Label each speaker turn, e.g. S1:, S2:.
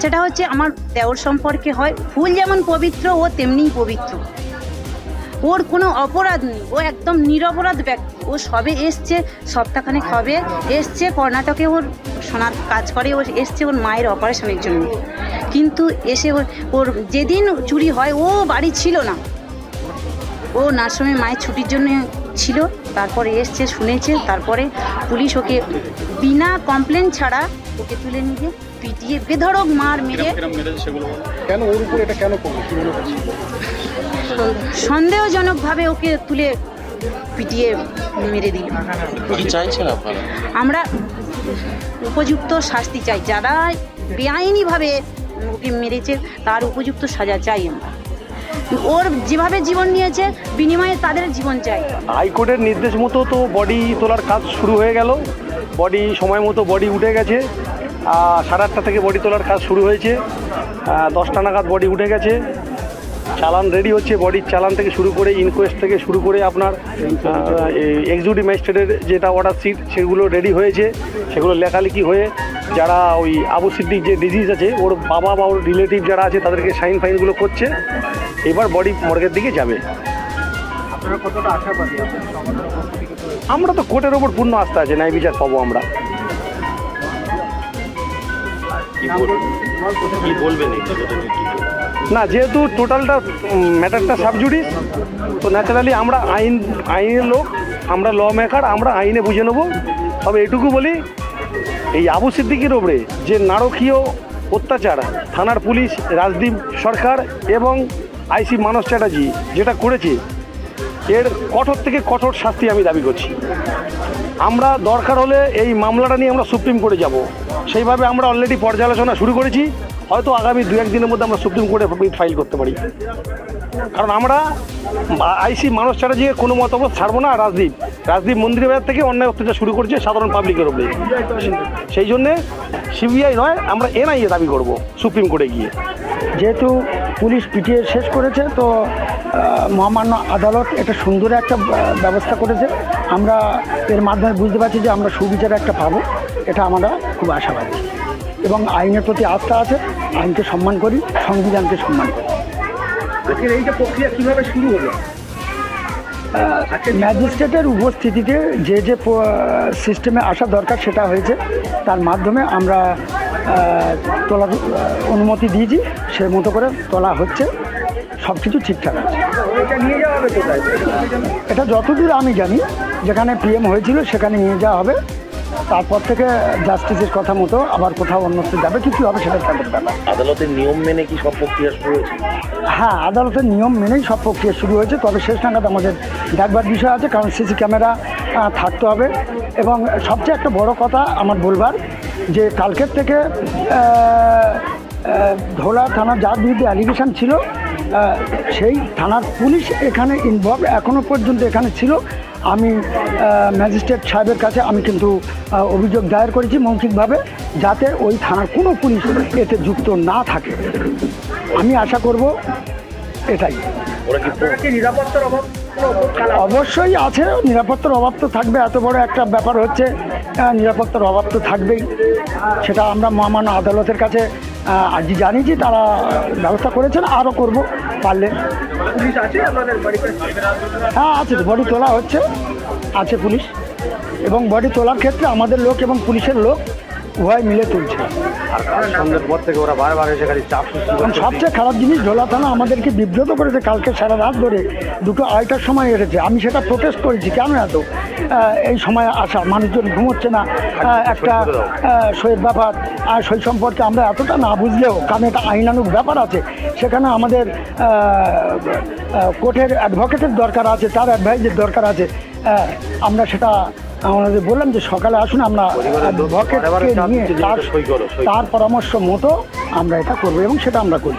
S1: বাচ্চাটা হচ্ছে আমার দেওর সম্পর্কে হয়। ফুল যেমন পবিত্র, ও তেমনিই পবিত্র। ওর কোনো অপরাধ নেই। ও একদম নিরপরাধ ব্যক্তি। ও সবে এসছে, সপ্তাহখানেক হবে, এসছে, কর্ণাটকে ওর সোনার কাজ করে, ও এসছে ওর মায়ের অপারেশনের জন্য। কিন্তু এসে ওর ওর যেদিন চুরি হয়, ও বাড়ি ছিল না। ও নার্সমে মায়ের ছুটির জন্য ছিল, তারপরে এসছে, শুনেছে, তারপরে পুলিশ ওকে বিনা কমপ্লেন ছাড়া ওকে তুলে নিয়ে পিটিয়ে বেধড়ক মার মেরে
S2: কেন ওর উপর এটা কেন করল? কি মনে হচ্ছে
S1: সন্দেহজনকভাবে ওকে তুলে পিটিয়ে মেরে দিল।
S3: কি চাইছেন
S1: আমরা উপযুক্ত শাস্তি চাই। যারা বেআইনিভাবে ওকে মেরেছে তার উপযুক্ত সাজা চাই আমরা। ওর যেভাবে জীবন নিয়েছে বিনিময়ে তাদের জীবন চাই।
S2: হাইকোর্টের নির্দেশ মতো তো বডি তোলার কাজ শুরু হয়ে গেল। বডি সময় মতো বডি উঠে গেছে। সাড়ে আটটা থেকে বডি তোলার কাজ শুরু হয়েছে। দশটা নাগাদ বডি উঠে গেছে। চালান রেডি হচ্ছে বডির চালান থেকে শুরু করে ইনকোয়েস্ট থেকে শুরু করে আপনার এক্সিকিউটিভ ম্যাজিস্ট্রেটের যেটা অর্ডার সিট সেগুলো রেডি হয়েছে। সেগুলো লেখালেখি হয়ে যারা ওই আবু সিদ্দিক যে ডিজিজ আছে ওর বাবা বা ওর রিলেটিভ যারা আছে তাদেরকে সাইন ফাইনগুলো করছে। এবার বডি মর্গের দিকে যাবে। আমরা তো কোর্টের ওপর পূর্ণ আস্থা আছে ন্যায় বিচার পাবো আমরা। না, যেহেতু টোটালটা ম্যাটারটা সাবজুডিস, তো ন্যাচারালি আমরা আইন, আইনের লোক, আমরা ল মেকার আমরা আইনে বুঝে নেব। তবে এটুকু বলি, এই আবু সিদ্দিকির ওপরে যে নারকীয় অত্যাচার থানার পুলিশ, রাজদীপ সরকার এবং আইসি মানস চ্যাটার্জি যেটা করেছে, এর কঠোর থেকে কঠোর শাস্তি আমি দাবি করছি। আমরা দরকার হলে এই মামলাটা নিয়ে আমরা সুপ্রিম কোর্টে যাব। সেইভাবে আমরা অলরেডি পর্যালোচনা শুরু করেছি। হয়তো আগামী দু একদিনের মধ্যে আমরা সুপ্রিম কোর্টে ফাইল করতে পারি। কারণ আমরা আইসি মানুষ চ্যাটার্জিকে কোনো মতামত ছাড়বো না, রাজদীপ। রাজদীপ মন্দিরের বাজার থেকে অন্যায় অত্যাচার শুরু করছে সাধারণ পাবলিকের উপরে সেই জন্যে সিবিআই নয়, আমরা এনআইএ দাবি করব সুপ্রিম কোর্টে গিয়ে।
S4: যেহেতু পুলিশ পিটিয়ে শেষ করেছে, তো মহামান্য আদালত এটা সুন্দর একটা ব্যবস্থা করেছে। আমরা এর মাধ্যমে বুঝতে পারছি যে আমরা সুবিচার একটা পাবো এটা আমরা খুব আশাবাদী। এবং আইনের প্রতি আস্থা আছে আইনকে সম্মান করি সংবিধানকে সম্মান করি।
S2: এইটা প্রক্রিয়া কীভাবে শুরু হলো?
S4: ম্যাজিস্ট্রেটের উপস্থিতিতে যে যে সিস্টেমে আসা দরকার সেটা হয়েছে। তার মাধ্যমে আমরা তোলার অনুমতি দিয়েছি সে মতো করে তোলা হচ্ছে। সব কিছু ঠিকঠাক আছে।
S2: এটা
S4: যতদূর আমি জানি যেখানে পিএম হয়েছিল সেখানে নিয়ে যাওয়া হবে। তারপর থেকে জাস্টিসের কথা মতো আবার কোথাও অন্যত্র যাবে কিছু হবে সেটা তাদের ব্যাপার
S3: আদালতের নিয়ম মেনে কি সব প্রক্রিয়া শুরু হয়েছে?
S4: হ্যাঁ আদালতের নিয়ম মেনেই সব প্রক্রিয়া শুরু হয়েছে। তবে শেষ নাগাদ আমাদের দেখবার বিষয় আছে কারণ সিসি ক্যামেরা থাকতে হবে। এবং সবচেয়ে একটা বড় কথা আমার বলবার যে কালকের থেকে ধোলা থানা যার বিরুদ্ধে অ্যালিগেশন ছিল সেই থানার পুলিশ এখানে ইনভলভ এখনও পর্যন্ত এখানে ছিল। আমি ম্যাজিস্ট্রেট সাহেবের কাছে আমি কিন্তু অভিযোগ দায়ের করেছি মৌখিকভাবে যাতে ওই থানার কোনো পুলিশ এতে যুক্ত না থাকে। আমি আশা করব এটাই।
S3: ওরা
S2: নিরাপত্তার অভাব
S4: অবশ্যই আছে নিরাপত্তার অভাব তো থাকবে এত বড় একটা ব্যাপার হচ্ছে নিরাপত্তার অভাব তো থাকবেই। সেটা আমরা মহামান্য আদালতের কাছে আহ, জানি যে তারা ব্যবস্থা করেছেন আরও করব পারলে। হ্যাঁ আছে বডি তোলা হচ্ছে আছে পুলিশ। এবং বডি তোলার ক্ষেত্রে আমাদের লোক এবং পুলিশের লোক উভয় মিলে
S2: সন্ধ্যের পর থেকে ওরা বারবার এসে খালি চাপ সৃষ্টি
S4: সবচেয়ে খারাপ জিনিস ঢোলা থানা আমাদেরকে বিব্রত করেছে কালকে সারা রাত ধরে দুটো আড়াইটার সময় এসেছে। আমি সেটা প্রোটেস্ট করেছি কেন এত? এই সময় আসা মানুষজন ঘুমোচ্ছে না। একটা সইয়ের ব্যাপার। আর সেই সম্পর্কে আমরা এতটা না বুঝলেও কারণ এটা আইনানুক ব্যাপার আছে সেখানে আমাদের কোর্টের অ্যাডভোকেটের দরকার আছে তার অ্যাডভাইজের দরকার আছে। আমরা সেটা আমাদের বললাম যে সকালে আসুন আমরা নিয়ে। তার পরামর্শ মতো আমরা এটা করব এবং সেটা আমরা করি